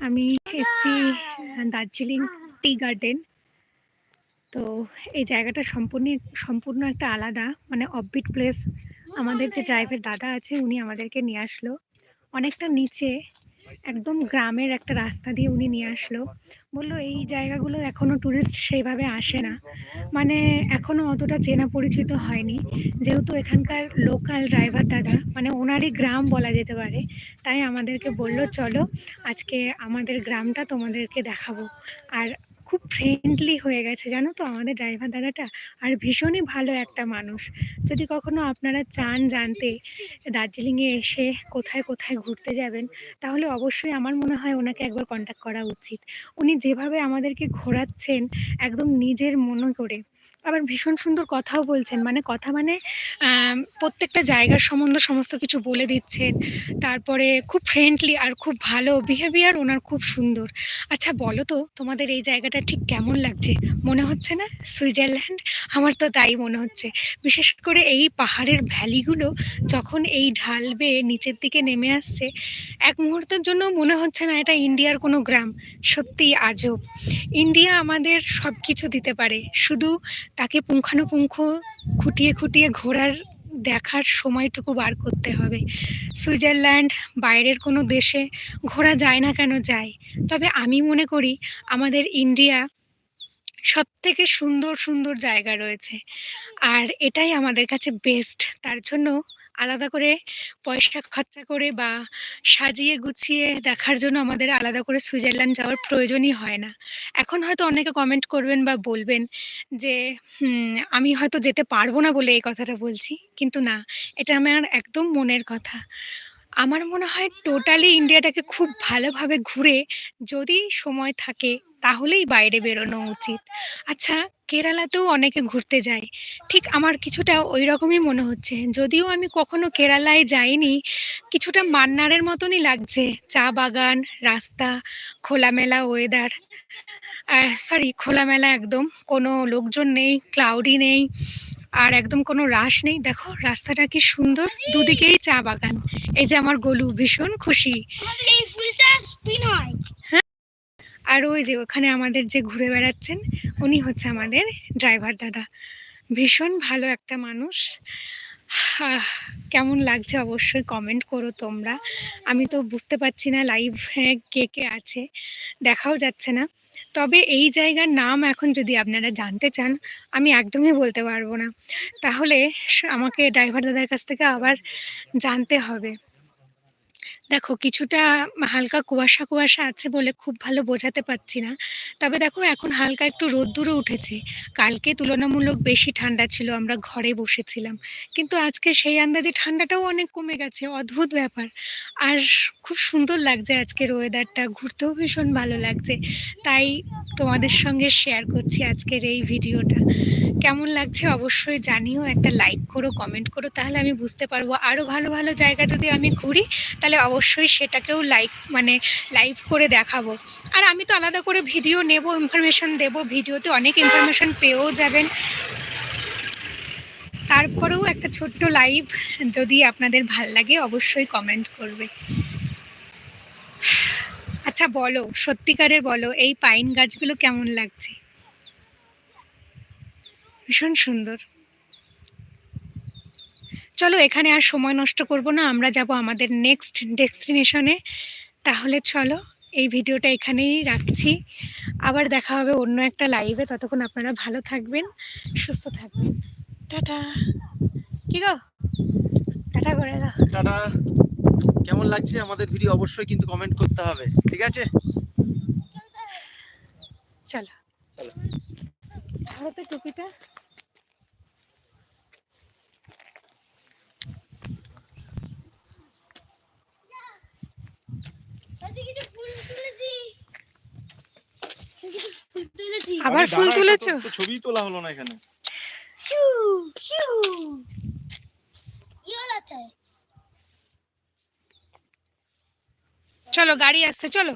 আমি এসছি Darjeeling tea garden. তো এই জায়গাটা সম্পূর্ণ সম্পূর্ণ একটা আলাদা মানে অববিট প্লেস আমাদের যে ড্রাইভের দাদা আছে, উনি আমাদেরকে নিয়ে আসলো। অনেকটা নিচে একদম গ্রামের একটা রাস্তা দিয়ে উনি নিয়ে আসলো। বলল, এই জায়গাগুলো এখনও ট্যুরিস্ট সেইভাবে আসে না। মানে এখনও অতটা চেনা পরিচিত হয়নি। যেহেতু এখানকার লোকাল ড্রাইভার দাদা মানে ওনারই গ্রাম বলা যেতে পারে, তাই আমাদেরকে বলল, চলো আজকে আমাদের গ্রামটা তোমাদেরকে দেখাবো। আর খুব ফ্রেন্ডলি হয়ে গেছে, জানো তো? আমাদের ড্রাইভার দাদাটা আর ভীষণই ভালো একটা মানুষ। যদি কখনো আপনারা চান জানতে দার্জিলিংয়ে এসে কোথায় কোথায় ঘুরতে যাবেন, তাহলে অবশ্যই আমার মনে হয় ওনাকে একবার কন্ট্যাক্ট করা উচিত। উনি যেভাবে আমাদেরকে ঘোরাচ্ছেন একদম নিজের মনে করে। আবার ভীষণ সুন্দর কথাও বলছেন। মানে কথা মানে প্রত্যেকটা জায়গার সম্বন্ধে সমস্ত কিছু বলে দিচ্ছেন। তারপরে খুব ফ্রেন্ডলি আর খুব ভালো বিহেভিয়ার ওনার খুব সুন্দর। আচ্ছা বলো তো, তোমাদের এই জায়গাটা ঠিক কেমন লাগছে? মনে হচ্ছে না? সুইজারল্যান্ড? আমার তো তাই মনে হচ্ছে। বিশেষ করে এই পাহাড়ের ভ্যালিগুলো যখন এই ঢাল বেয়ে নিচের দিকে নেমে আসছে, এক মুহূর্তের জন্য মনে হচ্ছে না এটা ইন্ডিয়ার কোনো গ্রাম। সত্যিই আজব। ইন্ডিয়া আমাদের সব কিছু দিতে পারে। শুধু তাকে পুঙ্খানুপুঙ্খ খুঁটিয়ে খুঁটিয়ে ঘোরার, দেখার সময়টুকু বার করতে হবে। সুইজারল্যান্ড বাইরের কোনো দেশে ঘোরা যায় না কেন যায়। তবে আমি মনে করি আমাদের ইন্ডিয়া সব থেকে সুন্দর সুন্দর জায়গা রয়েছে। আর এটাই আমাদের কাছে বেস্ট তার জন্য আলাদা করে পয়সা খরচা করে বা সাজিয়ে গুছিয়ে দেখার জন্য আমাদের আলাদা করে সুইজারল্যান্ড যাওয়ার প্রয়োজনই হয় না। এখন হয়তো অনেকে কমেন্ট করবেন বা বলবেন যে আমি হয়তো যেতে পারব না বলে এই কথাটা বলছি। কিন্তু না, এটা আমার একদম মনের কথা। আমার মনে হয় টোটালি ইন্ডিয়াটাকে খুব ভালোভাবে ঘুরে যদি সময় থাকে তাহলেই বাইরে বেরোনো উচিত। আচ্ছা কেরালাতেও অনেকে ঘুরতে যায়। ঠিক আমার কিছুটা ওই রকমই মনে হচ্ছে। যদিও আমি কখনো কেরালায় যাইনি কিছুটা মান্নারের মতনই লাগছে। চা বাগান রাস্তা খোলামেলা ওয়েদার আর সরি খোলামেলা একদম। কোনো লোকজন নেই ক্লাউডি নেই আর একদম কোনো রাশ নেই। দেখো রাস্তাটা কি সুন্দর। দুদিকেই চা বাগান। এই যে আমার গলু ভীষণ খুশি। এই ফুলটা স্পিন হয়? আর ওই যে ওখানে আমাদের যে ঘুরে বেড়াচ্ছেন, উনি হচ্ছে আমাদের ড্রাইভার দাদা। ভীষণ ভালো একটা মানুষ। কেমন লাগছে অবশ্যই কমেন্ট করো তোমরা। আমি তো বুঝতে পারছি না লাইভ কে কে আছে, দেখাও যাচ্ছে না। তবে এই জায়গার নাম এখন যদি আপনারা জানতে চান, আমি একদমই বলতে পারব না। তাহলে আমাকে ড্রাইভার দাদার কাছ থেকে আবার জানতে হবে। দেখো কিছুটা হালকা কুয়াশা কুয়াশা আছে বলে খুব ভালো বোঝাতে পারছি না। তবে দেখো এখন হালকা একটু রোদ্দুরও উঠেছে। কালকে তুলনামূলক বেশি ঠান্ডা ছিল, আমরা ঘরে বসেছিলাম। কিন্তু আজকে সেই আন্দাজে ঠান্ডাটাও অনেক কমে গেছে, অদ্ভুত ব্যাপার। আর খুব সুন্দর লাগছে আজকের ওয়েদারটা ঘুরতেও ভীষণ ভালো লাগছে। তাই তোমাদের সঙ্গে শেয়ার করছি আজকের এই ভিডিওটা। কেমন লাগছে অবশ্যই জানিও, একটা লাইক করো কমেন্ট করো, তাহলে আমি বুঝতে পারব। আরও ভালো ভালো জায়গা যদি আমি ঘুরি, তাহলে অবশ্যই সেটাকেও লাইক মানে লাইভ করে দেখাবো। আর আমি তো আলাদা করে ভিডিও নেব ইনফরমেশন দেব। ভিডিওতে অনেক ইনফরমেশন পেয়েও যাবেন। তারপরেও একটা ছোট্ট লাইভ যদি আপনাদের ভালো লাগে, অবশ্যই কমেন্ট করবে। আচ্ছা বলো, সত্যিকারের বলো, এই পাইন গাছগুলো কেমন লাগছে? ভীষণ সুন্দর। চলো, এখানে আর সময় নষ্ট করব না, আমরা যাব আমাদের নেক্সট ডেস্টিনেশনে তাহলে চলো, এই ভিডিওটা এখানেই রাখছি। আবার দেখা হবে অন্য একটা লাইভে ততক্ষণ আপনারা ভালো থাকবেন, সুস্থ থাকবেন। টাটা। কি গো? টাটা করে দাও। টাটা। কেমন লাগছে আমাদের ভিডিও অবশ্যই কিন্তু কমেন্ট করতে হবে ঠিক আছে? চলো। চলো। তো টুপিটা। ফুল তুলেছি কিছু ফুল তুলেছি আবার ফুল তুলেছো ছবি তোলা হলো না এখানে। চলো গাড়ি আসতে চলো।